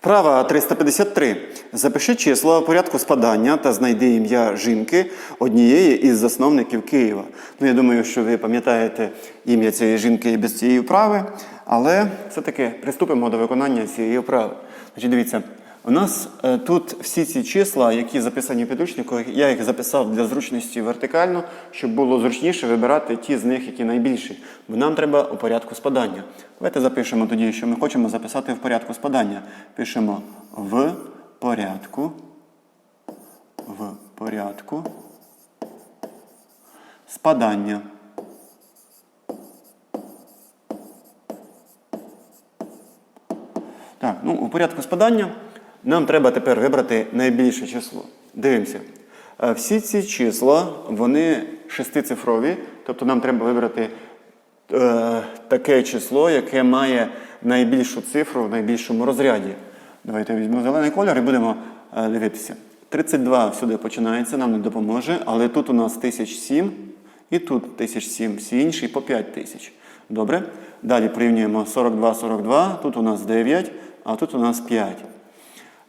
Вправа 353. Запиши числа в порядку спадання та знайди ім'я жінки однієї із засновників Києва. Ну, я думаю, що ви пам'ятаєте ім'я цієї жінки і без цієї вправи, але все-таки приступимо до виконання цієї вправи. Значить, дивіться, у нас е, тут всі ці числа, які записані в підручнику, я їх записав для зручності вертикально, щоб було зручніше вибирати ті з них, які найбільші. Бо нам треба у порядку спадання. Давайте запишемо тоді, що ми хочемо записати в порядку спадання. Пишемо в порядку. В порядку спадання. Так, ну у порядку спадання нам треба тепер вибрати найбільше число. Дивимося. Е, Всі ці числа, вони шестицифрові, тобто нам треба вибрати е, таке число, яке має найбільшу цифру в найбільшому розряді. Давайте візьмемо зелений кольор і будемо е, дивитися. 32 всюди починається, нам не допоможе, але тут у нас 1007 і тут 1007, всі інші по 5000. Добре? Далі порівнюємо 42, 42, тут у нас 9, а тут у нас 5.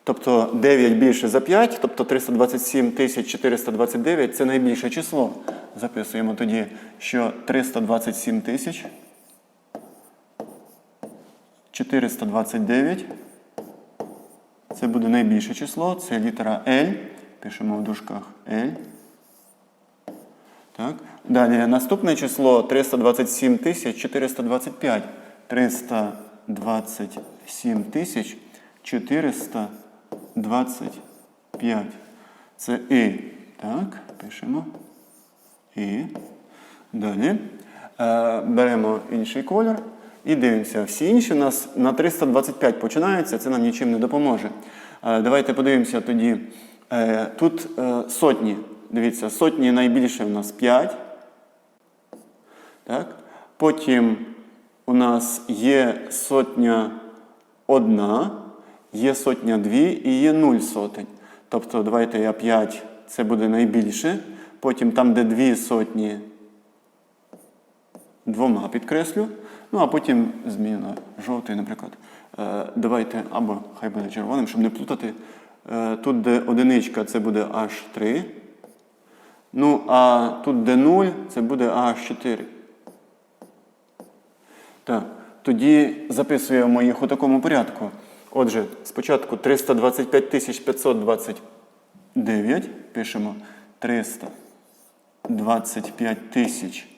Тобто 9 більше за 5, тобто 327 тисяч 429 це найбільше число. Записуємо тоді, що 327 тисяч. 429. Це буде найбільше число, це літера L. Пишемо в дужках L. Так. Далі наступне число 327 тисяч 425. 327 тисяч 425. 25. Це І. Так, пишемо. І. Далі. Е, беремо інший колір. І дивимося. Всі інші у нас на 325 починаються, це нам нічим не допоможе. Е, давайте подивимося тоді. Е, тут сотні. Дивіться, сотні найбільше у нас 5. Так. Потім у нас є сотня одна є сотня дві і є 0 сотень. Тобто, давайте я 5, це буде найбільше. Потім там, де дві сотні, двома підкреслю. Ну, а потім зміню на жовтий, наприклад. Е, давайте, або хай буде червоним, щоб не плутати. Е, тут, де одиничка, це буде H3. Ну, а тут, де 0, це буде H4. Так, тоді записуємо їх у такому порядку. Отже, спочатку 325 529. Пишемо 325 тисяч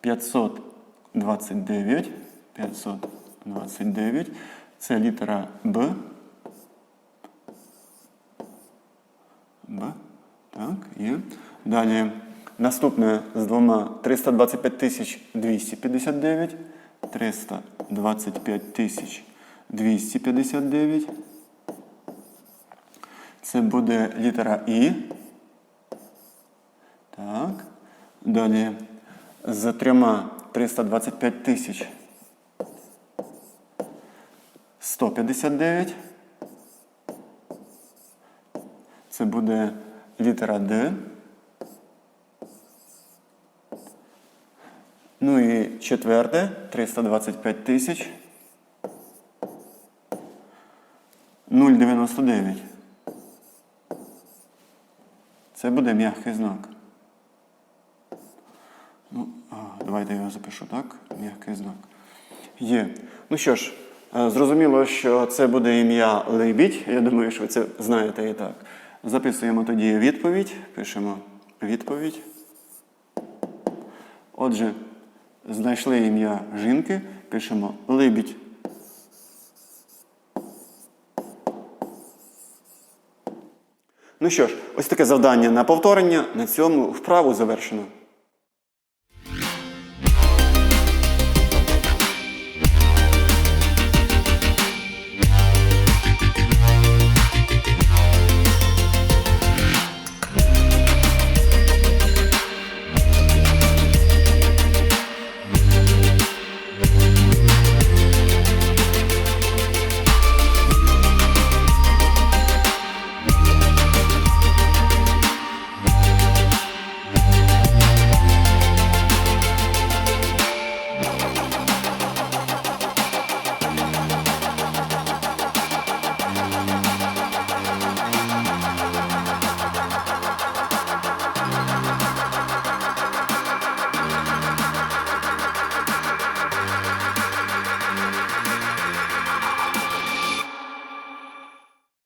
529. 529. Це літера Б. Б. Так, є. Далі наступне з двома 325 тисяч 259. 325 тисяч 259. Це буде літера І. Так. Далі з трьома 325 тисяч 159. Це буде літера Д. Ну і четверте 325 тисяч 0,99. Це буде м'який знак. Ну, давайте я його запишу так. М'який знак. Є. Ну що ж, е, зрозуміло, що це буде ім'я Лейбідь. Я думаю, що ви це знаєте і так. Записуємо тоді відповідь. Пишемо відповідь. Отже, знайшли ім'я жінки, пишемо Либідь. Ну що ж, ось таке завдання на повторення. На цьому вправу завершено.